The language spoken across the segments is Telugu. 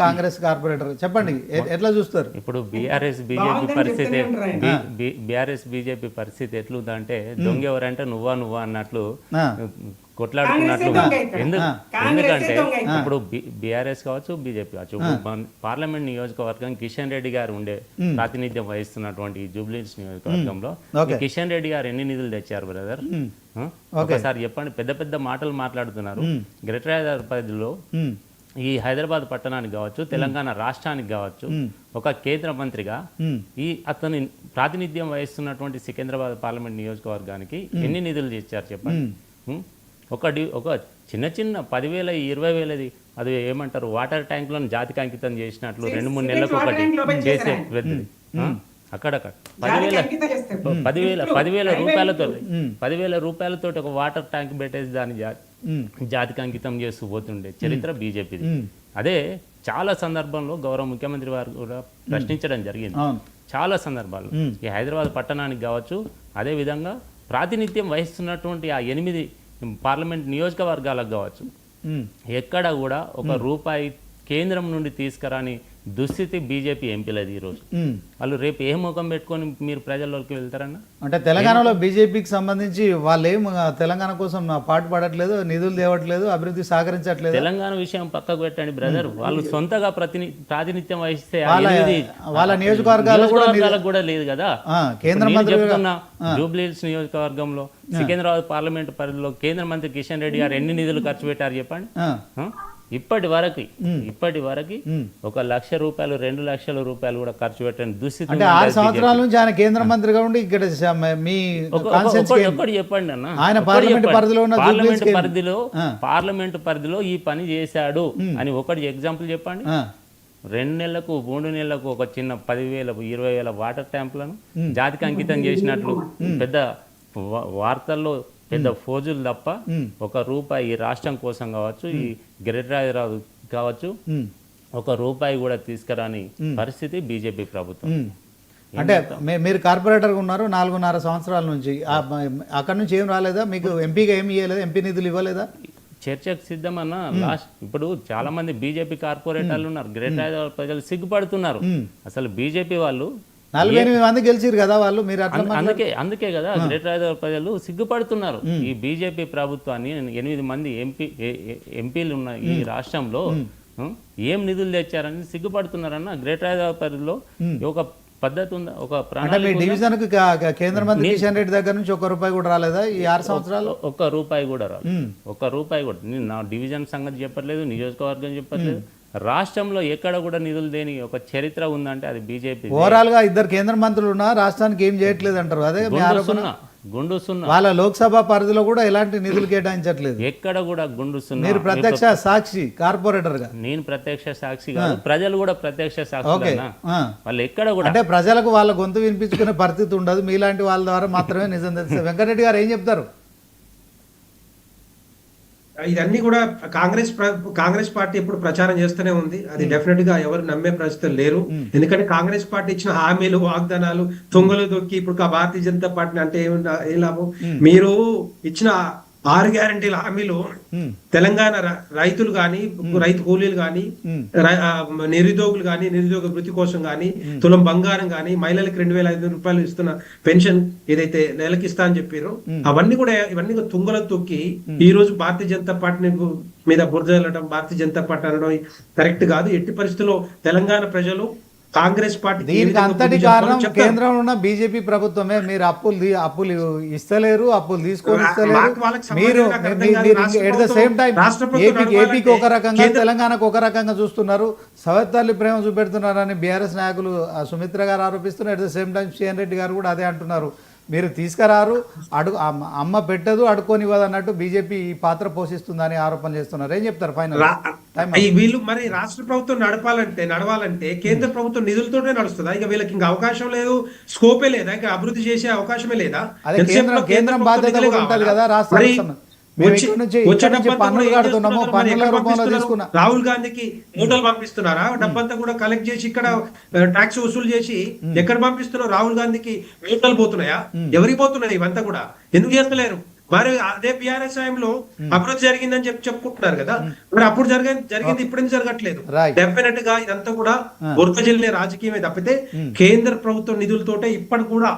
కాంగ్రెస్ కార్పొరేటర్. చెప్పండి ఎట్లా చూస్తారు? ఇప్పుడు బీఆర్ఎస్ బీజేపీ పరిస్థితి బీఆర్ఎస్ బీజేపీ పరిస్థితి ఎట్లుందంటే దొంగ ఎవరంటే నువ్వా నువ్వా అన్నట్లు. కొట్లాడుకున్నట్లు ఎందుకంటే. ఇప్పుడు బీఆర్ఎస్ కావచ్చు బీజేపీ కావచ్చు. పార్లమెంట్ నియోజకవర్గం కిషన్ రెడ్డి గారు ఉండే ప్రాతినిధ్యం వహిస్తున్నటువంటి జూబ్లీస్ నియోజకవర్గంలో. కిషన్ రెడ్డి గారు ఎన్ని నిధులు తెచ్చారు బ్రదర్? ఒకసారి చెప్పండి. పెద్ద పెద్ద మాటలు మాట్లాడుతున్నారు. గ్రేటర్ హైదరాబాద్ పరిధిలో ఉమ్, ఈ హైదరాబాద్ పట్టణానికి కావచ్చు తెలంగాణ రాష్ట్రానికి కావచ్చు ఒక కేంద్ర మంత్రిగా ఈ అతని ప్రాతినిధ్యం వహిస్తున్నటువంటి సికింద్రాబాద్ పార్లమెంట్ నియోజకవర్గానికి ఎన్ని నిధులు ఇచ్చారు చెప్పండి? ఒక డి ఒక చిన్న చిన్న పదివేల ఇరవై వేలది అది ఏమంటారు వాటర్ ట్యాంకులను జాతికి అంకితం చేసినట్లు రెండు మూడు నెలలకు ఒకటి చేసే? అక్కడక్కడ. పదివేల. పదివేల పదివేల రూపాయలతో పదివేల రూపాయలతో ఒక వాటర్ ట్యాంక్ పెట్టేసి దాని జా- ఉమ్, జాతికి అంకితం చేస్తూ పోతుండే చరిత్ర బీజేపీది. అదే చాలా సందర్భంలో గౌరవ ముఖ్యమంత్రి వారు కూడా ప్రశ్నించడం జరిగింది. చాలా సందర్భాల్లో. ఈ హైదరాబాద్ పట్టణానికి కావచ్చు అదే విధంగా ప్రాతినిధ్యం వహిస్తున్నటువంటి ఆ ఎనిమిది పార్లమెంట్ నియోజకవర్గాలకు కావచ్చు ఎక్కడ కూడా ఒక రూపాయి కేంద్రం నుండి తీసుకురాని దుస్థితి బీజేపీ ఎంపీలది ఈరోజు. వాళ్ళు రేపు ఏ ముఖం పెట్టుకొని మీరు ప్రజల్లోకి వెళ్తారన్నా? అంటే తెలంగాణలో బీజేపీకి సంబంధించి వాళ్ళు ఏం తెలంగాణ కోసం పాటు పడట్లేదు నిధులు తేవట్లేదు అభివృద్ధి సహకరించట్లేదు. తెలంగాణ విషయం పక్కకు పెట్టండి బ్రదర్. వాళ్ళు సొంతగా ప్రతిని ప్రాతినిధ్యం వహిస్తే వాళ్ళ- నియోజకవర్గాలకు కూడా లేదు కదా? కేంద్ర చెప్తున్నా జూబ్లీహిల్స్ నియోజకవర్గంలో సికింద్రాబాద్ పార్లమెంట్ పరిధిలో కేంద్ర మంత్రి కిషన్ రెడ్డి గారు ఎన్ని నిధులు ఖర్చు పెట్టారు చెప్పండి? ఇప్పటి వరకు ఇప్పటి వరకు ఒక లక్ష రూపాయలు రెండు లక్షల రూపాయలు కూడా ఖర్చు పెట్టని దుస్థితి అంటే ఆరు సంవత్సరాల నుంచి ఆయన కేంద్ర మంత్రిగా ఉండి ఇక్కడ మీ చెప్పండి అన్న. ఆయన పార్లమెంట్. పరిధిలో ఉన్న పార్లమెంట్ పరిధిలో పార్లమెంట్ పరిధిలో ఈ పని చేశాడు అని ఒకటి ఎగ్జాంపుల్ చెప్పండి. రెండు నెలలకు మూడు నెలలకు ఒక చిన్న పదివేల ఇరవై వేల వాటర్ ట్యాంకులను జాతికి అంకితం చేసినట్లు పెద్ద వార్తల్లో పెద్ద ఫోజులు తప్ప ఒక రూపాయి ఈ రాష్ట్రం కోసం కావచ్చు ఈ హైదరాబాద్ కావచ్చు ఒక రూపాయి కూడా తీసుకురాని పరిస్థితి బీజేపీ ప్రభుత్వం. అంటే మీరు కార్పొరేటర్గా ఉన్నారు నాలుగున్నర సంవత్సరాల నుంచి. అక్కడ నుంచి ఏం రాలేదా? మీకు ఎంపీగా ఏమి ఇవ్వలేదా ఎంపీ నిధులు ఇవ్వలేదా? చర్చకు సిద్ధమన్న లాస్ట్ ఇప్పుడు చాలా మంది బీజేపీ కార్పొరేటర్లు ఉన్నారు. గ్రేటర్ హైదరాబాద్ ప్రజలు సిగ్గుపడుతున్నారు. అసలు బీజేపీ వాళ్ళు నలభై ఎనిమిది మంది గెలిచిరు కదా వాళ్ళు మీరు అందుకే అందుకే కదా గ్రేటర్ హైదరాబాద్ ప్రజలు సిగ్గుపడుతున్నారు. ఈ బీజేపీ ప్రభుత్వాన్ని ఎనిమిది మంది ఎంపీ ఎంపీలు ఉన్న ఈ రాష్ట్రంలో ఏం నిధులు తెచ్చారని సిగ్గుపడుతున్నారన్న గ్రేటర్ హైదరాబాద్ పరిధిలో ఒక పద్ధతి ఉందా? ఒక డివిజన్కు కేంద్ర మంత్రి కిషన్ రెడ్డి దగ్గర నుంచి ఒక రూపాయి కూడా రాలేదా ఈ ఆరు సంవత్సరాలు? ఒక్క రూపాయి కూడా రాదు ఒక్క రూపాయి కూడా. నేను నా డివిజన్ సంగతి చెప్పట్లేదు నియోజకవర్గం చెప్పట్లేదు రాష్ట్రంలో ఎక్కడ కూడా నిధులు దేని ఒక చరిత్ర ఉందంటే అది బీజేపీ. ఓవరాల్గా ఇద్దరు కేంద్ర మంత్రులు ఉన్నా రాష్ట్రానికి ఏం చేయట్లేదు అంటారు అదే గుండు సున్నా వాళ్ళ లోక్సభ పరిధిలో కూడా ఎలాంటి నిధులు కేటాయించట్లేదు. ఎక్కడ కూడా గుండు సున్నా. మీరు ప్రత్యక్ష సాక్షి కార్పొరేటర్గా నేను ప్రత్యక్ష సాక్షి కాదు ప్రజలు కూడా ప్రత్యక్ష సాక్షి. వాళ్ళు ఎక్కడ కూడా అంటే ప్రజలకు వాళ్ళ గొంతు వినిపించుకునే పరిస్థితి ఉండదు మీలాంటి వాళ్ళ ద్వారా మాత్రమే నిజం తెలుస్తుంది. వెంకటరెడ్డి గారు ఏం చెప్తారు? ఇదన్నీ కూడా కాంగ్రెస్ కాంగ్రెస్ పార్టీ ఇప్పుడు ప్రచారం చేస్తూనే ఉంది. అది డెఫినెట్గా ఎవరు నమ్మే పరిస్థితులు లేరు. ఎందుకంటే కాంగ్రెస్ పార్టీ ఇచ్చిన హామీలు వాగ్దానాలు తొంగలు దొక్కి ఇప్పుడు భారతీయ జనతా పార్టీ అంటే ఏం లాభం? మీరు ఇచ్చిన ఆరు గ్యారంటీల హామీలు తెలంగాణ రైతులు కానీ రైతు కూలీలు కానీ నిరుద్యోగులు కానీ నిరుద్యోగ వృత్తి కోసం కానీ తులం బంగారం కానీ మహిళలకు రెండు వేల ఐదు రూపాయలు ఇస్తున్న పెన్షన్ ఏదైతే నెలకి ఇస్తా అని చెప్పారో అవన్నీ కూడా ఇవన్నీ కూడా తుంగలో తొక్కి ఈ రోజు భారతీయ జనతా పార్టీ మీద బురద వెళ్ళడం భారతీయ జనతా పార్టీ అనడం కరెక్ట్ కాదు. ఎట్టి పరిస్థితుల్లో తెలంగాణ ప్రజలు కాంగ్రెస్ పార్టీ దీనికి అంతటి కారణం కేంద్రంలో ఉన్న బీజేపీ ప్రభుత్వమే. మీరు అప్పులు అప్పులు ఇస్తలేరు అప్పులు తీసుకొని మీరు ఎట్ ద సేమ్ టైం ఏపీకి ఏపీకి ఒక రకంగా తెలంగాణకు ఒక రకంగా చూస్తున్నారు. సవత్తల్లి ప్రేమ చూపెడుతున్నారని బీఆర్ఎస్ నాయకులు సుమిత్ర గారు ఆరోపిస్తున్నారు. At the same time CN Reddy garu కూడా అదే అంటున్నారు. మీరు తీసుకురారు అడుగు అమ్మ పెట్టదు అడుక్కొని ఇవ్వదు అన్నట్టు బీజేపీ ఈ పాత్ర పోషిస్తుందని ఆరోపణ చేస్తున్నారు. ఏం చెప్తారు ఫైనల్ వీళ్ళు మరి రాష్ట్ర ప్రభుత్వం నడపాలంటే నడవాలంటే కేంద్ర ప్రభుత్వం నిధులతోనే నడుస్తుందా? ఇక వీళ్ళకి ఇంకా అవకాశం లేదు స్కోపే లేదా? ఇంకా అభివృద్ధి చేసే అవకాశమే లేదా? కేంద్రం బాధ్యత ఉంటుంది? కదా రాష్ట్రానికి రాహుల్ గాంధీకి మూటలు పంపిస్తున్నారా? డబ్బంతా కూడా కలెక్ట్ చేసి ఇక్కడ ట్యాక్స్ వసూలు చేసి ఎక్కడ పంపిస్తున్నారు? రాహుల్ గాంధీకి మూటలు పోతున్నాయా? ఎవరికి పోతున్నాయి ఇవంతా కూడా? ఎందుకు చేస్తలేరు? మరి అదే బీఆర్ఎస్ టైంలో అభివృద్ధి జరిగిందని చెప్పి చెప్పుకుంటున్నారు కదా? మరి అప్పుడు జరిగింది జరిగింది ఇప్పుడు జరగట్లేదు. డెఫినెట్గా ఇదంతా కూడా బురకజిల్లే రాజకీయమే తప్పితే కేంద్ర ప్రభుత్వ నిధులతోటే ఇప్పటి కూడా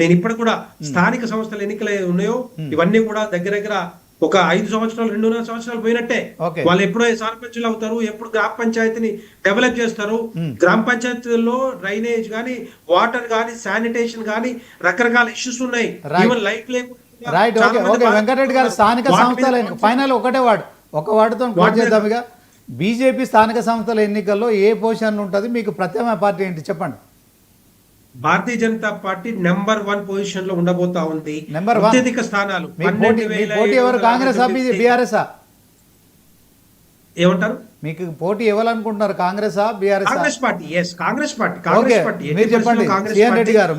నేను ఇప్పటి కూడా స్థానిక సంస్థలు ఎన్నికలు ఉన్నాయో ఇవన్నీ కూడా దగ్గర దగ్గర ఒక ఐదు సంవత్సరాలు రెండున్నర సంవత్సరాలు పోయినట్టే. వాళ్ళు ఎప్పుడో సర్పంచులు అవుతారు ఎప్పుడు గ్రామ పంచాయతీని డెవలప్ చేస్తారు. గ్రామ పంచాయతీల్లో డ్రైనేజ్ గానీ వాటర్ గానీ శానిటేషన్ గానీ రకరకాల ఇష్యూస్ ఉన్నాయి. ఈవెన్ లైఫ్ లేకుండా రైట్ ఓకే వెంకటరెడ్డి గారు స్థానిక సంస్థల ఫైనల్ ఒకటే వార్డు. ఒక క్లోజ్ చేద్దాం ఇక. బీజేపీ స్థానిక సంస్థల ఎన్నికల్లో ఏ పొజిషన్లో ఉంటుంది? మీకు ప్రత్యామ్నాయ పార్టీ ఏంటి? చెప్పండి. Bharatiya Janata party number one పొజిషన్లో ఉండబోతా ఉంది. అత్యధిక స్థానాలు ఏమంటారు? మీకు పోటీ ఎవరు అనుకుంటున్నారు Congress BRS? Congress party yes Congress party Congress party. మీరు చెప్పండి. రెడ్డి గారు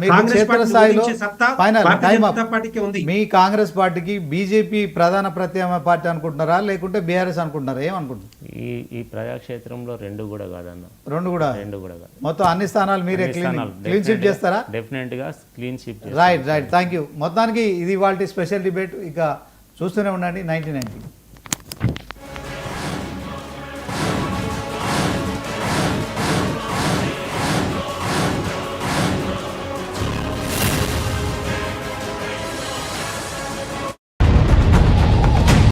స్థాయిలో ఫైనల్ టైం జనతా పార్టీకి ఉంది. మీ కాంగ్రెస్ పార్టీకి బీజేపీ ప్రధాన ప్రత్యామ్నాయ పార్టీ అనుకుంటున్నారా లేకుంటే బీఆర్ఎస్ అనుకుంటున్నారా? ఏమనుకుంటున్నారు? ఈ ఈ ప్రజాక్షేత్రంలో రెండు కూడా కాదన్న. రెండు కూడా? రెండు కూడా కాదు. మొత్తం అన్ని స్థానాలు మీరే క్లీన్ క్లీన్ షిప్ చేస్తారా? డెఫినెట్గా clean sweep right right thank you మొత్తానికి ఇది వాళ్ళ స్పెషల్ డిబేట్ ఇక చూస్తూనే ఉండండి. Ninety ninety